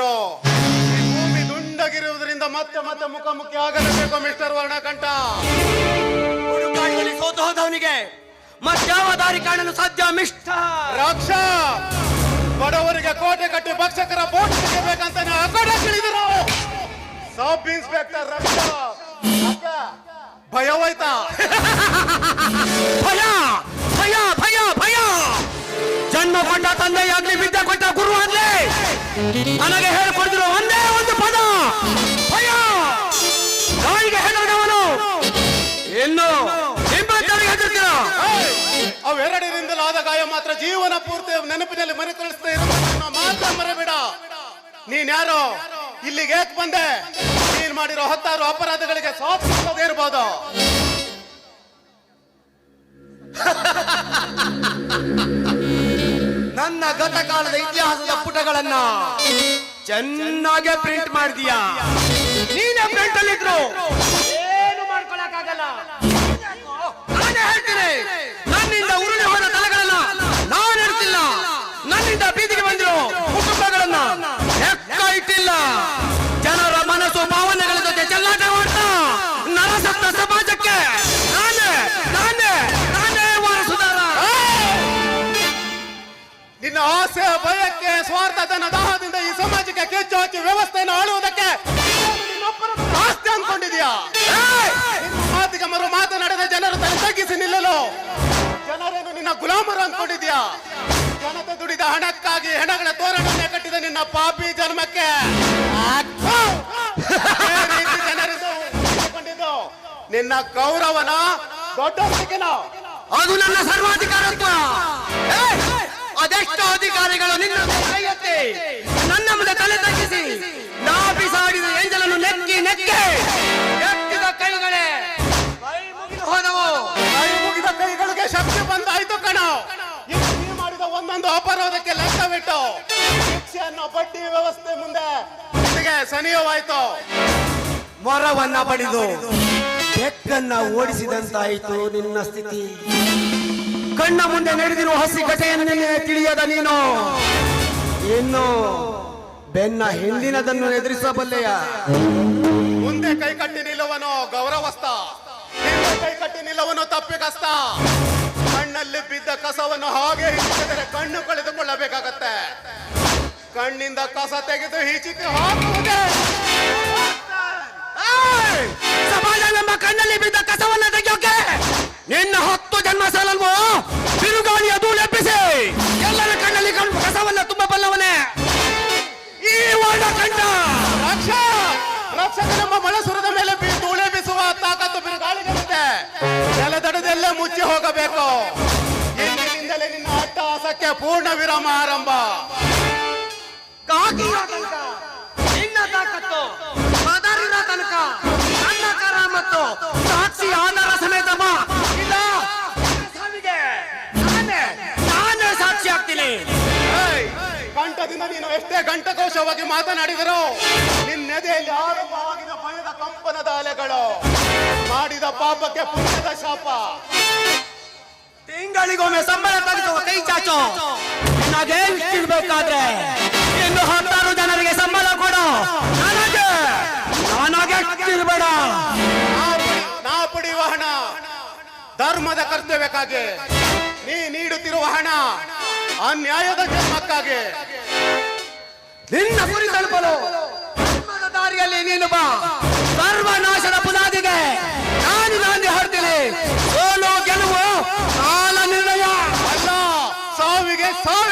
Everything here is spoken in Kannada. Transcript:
ಈ ಭೂಮಿ ದುಂಡಗಿರುವುದರಿಂದ ಮತ್ತೆ ಮತ್ತೆ ಮುಖಾಮುಖಿ ಆಗಲೇಬೇಕು ಮಿಸ್ಟರ್ ವರ್ಣಕಂಠ. ಹುಡುಕಾಟದಲ್ಲಿ ಸೋತು ಹೋದವನಿಗೆ. ಮತ್ಯಾವ ದಾರಿ ಕಾಣಲು ಸಾಧ್ಯ ಮಿಸ್ಟರ್? ರಾಕ್ಷ ಬಡವರಿಗೆ ಕೋಟೆ ಕಟ್ಟಿ ಭಕ್ಷಕರ ಬೋಟ್ ಸಿಗಬೇಕಂತ ತಿಳಿದ್ರು ಸಬ್ ಇನ್ಸ್ಪೆಕ್ಟರ್ ರಕ್ಷ? ಭಯವಾಯ್ತಾ ಭಯ ಭಯ ಭಯ ಭಯ ಜನ್ಮ ಕೊಟ್ಟ ನನಗೆ ಹೇಳ್ಕೊಡಿದ್ರು ಒಂದೇ ಒಂದು ಪದ. ಭಯ. ನಾಯಿಗೆ ಹೆದರಿದವನು ಇನ್ನು ಅವೆರಡರಿಂದಲೂ ಆದ ಗಾಯ ಮಾತ್ರ ಜೀವನ ಪೂರ್ತಿ ನೆನಪಿನಲ್ಲಿ ಮರುಕಳಿಸ್ತಾ ಇರೋ ಮಾತ್ರ ಮರಬೇಡ. ನೀನ್ ಯಾರು? ಇಲ್ಲಿಗೆ ಏಕ್ ಬಂದೆ? ನೀನ್ ಮಾಡಿರೋ ಹತ್ತಾರು ಅಪರಾಧಗಳಿಗೆ ಸಾಧಿಸೋದೇ ಇರ್ಬೋದು. ನನ್ನ ಗತಕಾಲದ ಇತಿಹಾಸದ ಪುಟಗಳನ್ನ ಚೆನ್ನಾಗೆ ಪ್ರಿಂಟ್ ಮಾಡಿದೀಯಾ? ನೀನೇ ಪ್ರಿಂಟ್ ಅಲ್ಲಿದ್ರು. ಆಸೆ ಭಯಕ್ಕೆ ಸ್ವಾರ್ಥ ತನ್ನ ದಾಹದಿಂದ ಈ ಸಮಾಜಕ್ಕೆ ಕೆಚ್ಚು ಹಚ್ಚಿ ವ್ಯವಸ್ಥೆಯನ್ನು ಆಳುವುದಕ್ಕೆ ಆಸ್ತಿ! ನಿನ್ನ ಮಾತಿಗೆ ಮರು ಮಾತನಾಡದ ಜನರು ತಲೆ ತಗ್ಗಿಸಿ ನಿಲ್ಲಲು. ಜನರನ್ನು ನಿನ್ನ ಗುಲಾಮರು ಅನ್ಕೊಂಡಿದ್ಯಾ ಜನತೆ ದುಡಿದ ಹಣಕ್ಕಾಗಿ ಹೆಣಗಳ ತೋರಣವನ್ನೇ ಕಟ್ಟಿದ ನಿನ್ನ ಪಾಪಿ ಜನ್ಮಕ್ಕೆ. ಜನರಿಂದ ನಿನ್ನ ಗೌರವನ ದೊಡ್ಡ ಅದು ನನ್ನ ಸರ್ವಾಧಿಕಾರತ್ವ! ಅದೆಷ್ಟೋ ಅಧಿಕಾರಿಗಳು ನಿನ್ನ ಕೈಯತ್ತೆ. ನನ್ನ ಮುಂದೆ ತಲೆ ತಗ್ಗಿಸಿ. ನಾ ಬಿಸಾಡಿದ ಏಂಜಲನ್ನು ನೆಕ್ಕಿ ನೆಕ್ಕೆ. ಎತ್ತಿದ ಕೈಗಳೇ. ಕೈ ಮುಗಿದು ಹೋದವು. ಕೈ ಮುಗಿದ ಕೈಗಳಿಗೆ ಶಕ್ತಿ ಬಂದಾಯ್ತು ಕಣ. ಮಾಡಿದ ಒಂದೊಂದು ಅಪರಾಧಕ್ಕೆ ಲೆಕ್ಕವಿಟ್ಟು ಶಿಕ್ಷೆಯನ್ನು ಬಡ್ಡಿ ವ್ಯವಸ್ಥೆ ಮುಂದೆ ನಿನಗೆ ಸನಿಯವಾಯ್ತು ಮರವನ್ನ ಪಡೆದು ಬೆಕ್ಕನ್ನ ಓಡಿಸಿದಂತಾಯಿತು ನಿನ್ನ ಸ್ಥಿತಿ. ಕಣ್ಣ ಮುಂದೆ ನಡೆದಿರುವ ಹಸಿ ಘಟೆಯನ್ನೇ ತಿಳಿಯದ ನೀನು? ಇನ್ನು ಬೆನ್ನ ಹಿಂದಿನದನ್ನು ಎದುರಿಸಬಲ್ಲೆಯ? ಮುಂದೆ ಕೈ ಕಟ್ಟಿ ನಿಲ್ಲುವನು ಗೌರವಸ್ಥ. ಹಿಂದೆ ಕೈ ಕಟ್ಟಿ ನಿಲ್ಲುವನು ತಪ್ಪಿಕಸ್ತ ಕಣ್ಣಲ್ಲಿ ಬಿದ್ದ ಕಸವನ್ನು ಹಾಗೆ ಹಿಡಿಸಿದರೆ ಕಣ್ಣು ಕಳೆದುಕೊಳ್ಳಬೇಕಾಗತ್ತೆ. ಕಣ್ಣಿಂದ ಕಸ ತೆಗೆದು ಈಚಿಗೆ ಹಾಕುವುದೇ! ಸಮಾಜ ನಮ್ಮ ಕಣ್ಣಲ್ಲಿ ಬಿದ್ದ ಕಸವನ್ನು ತೆಗೆಯೋಕೆ ನಿನ್ನ ಜನ್ಮ ಸಾಲಲ್ವೋ ಬಿರುಗಾಳಿಯ ಧೂಳೆಬ್ಬಿಸಿ ಎಲ್ಲರ ಕಣ್ಣಲ್ಲಿ ಕಣ್ಣು ಕಸವನ್ನ ತುಂಬ ಬಲ್ಲವನೇ. ಈ ವರ್ಣ ಕಂಡ. ರಕ್ಷ ರಕ್ಷಕ ನಮ್ಮ ಮಳಸುರದ ಮೇಲೆ ಧೂಳೆ ಬೀಸುವ ತಾಕತ್ತು ಬಿರುಗಾಳಿಗಳಿದೆ ನೆಲದಡದಲ್ಲೇ ಮುಚ್ಚಿ ಹೋಗಬೇಕು. ಇಂದಿನಿಂದಲೇ ನಿನ್ನ ಅಟ್ಟಹಾಸಕ್ಕೆ ಪೂರ್ಣ ವಿರಾಮ ಆರಂಭ. ಕಾಕಿರೋ ತನಕ ನಿನ್ನ ತಾಕತ್ತು ಮದರಿನ ತನಕ ನನ್ನ ಕರ ಮತ್ತು ಕಂಠದಿಂದ ನೀನು ಎಷ್ಟೇ ಗಂಟಕೋಶವಾಗಿ ಮಾತನಾಡಿದರು ನಿನ್ನೆದೆಯಲ್ಲಿ ಆರಂಭವಾಗಿದ ಭಯದ ಕಂಪನದ ಅಲೆಗಳು ಮಾಡಿದ ಪಾಪಕ್ಕೆ ಪುಣ್ಯದ ಶಾಪ. ತಿಂಗಳಿಗೊಮ್ಮೆ ಸಂಬಳ ತೆಗೆದು ಕೈ ಚಾಚು. ನನಗೆ ಇರ್ಬೇಕಾದ್ರೆ ಇನ್ನು ಹತ್ತಾರು ಜನರಿಗೆ ಸಂಬಳ ಕೊಡು. ನನಗೆ ನನಗೆ ಇರ್ಬೇಡ ಪಡಿ- ನಾ ಪಡೆಯುವ ಹಣ. ಧರ್ಮದ ಕರ್ತವ್ಯಕ್ಕಾಗಿ ನೀ ನೀಡುತ್ತಿರುವ ಹಣ. ಅನ್ಯಾಯದ ಜನ್ಮಕ್ಕಾಗಿ ನಿನ್ನ ಗುರಿ ತಲುಪಲು. ಧರ್ಮದ ದಾರಿಯಲ್ಲಿ ನೀನು ಬಾ. ಸರ್ವನಾಶದ ಪುನಾದಿಗೆ ನಾನು ನಾಂದಿ ಹೊಡ್ತೀನಿ. ಸೋಲು ಗೆಲುವು ಕಾಲ ನಿರ್ಣಯ. ಅಲ್ಲ ಸಾವಿಗೆ ಸಾವು.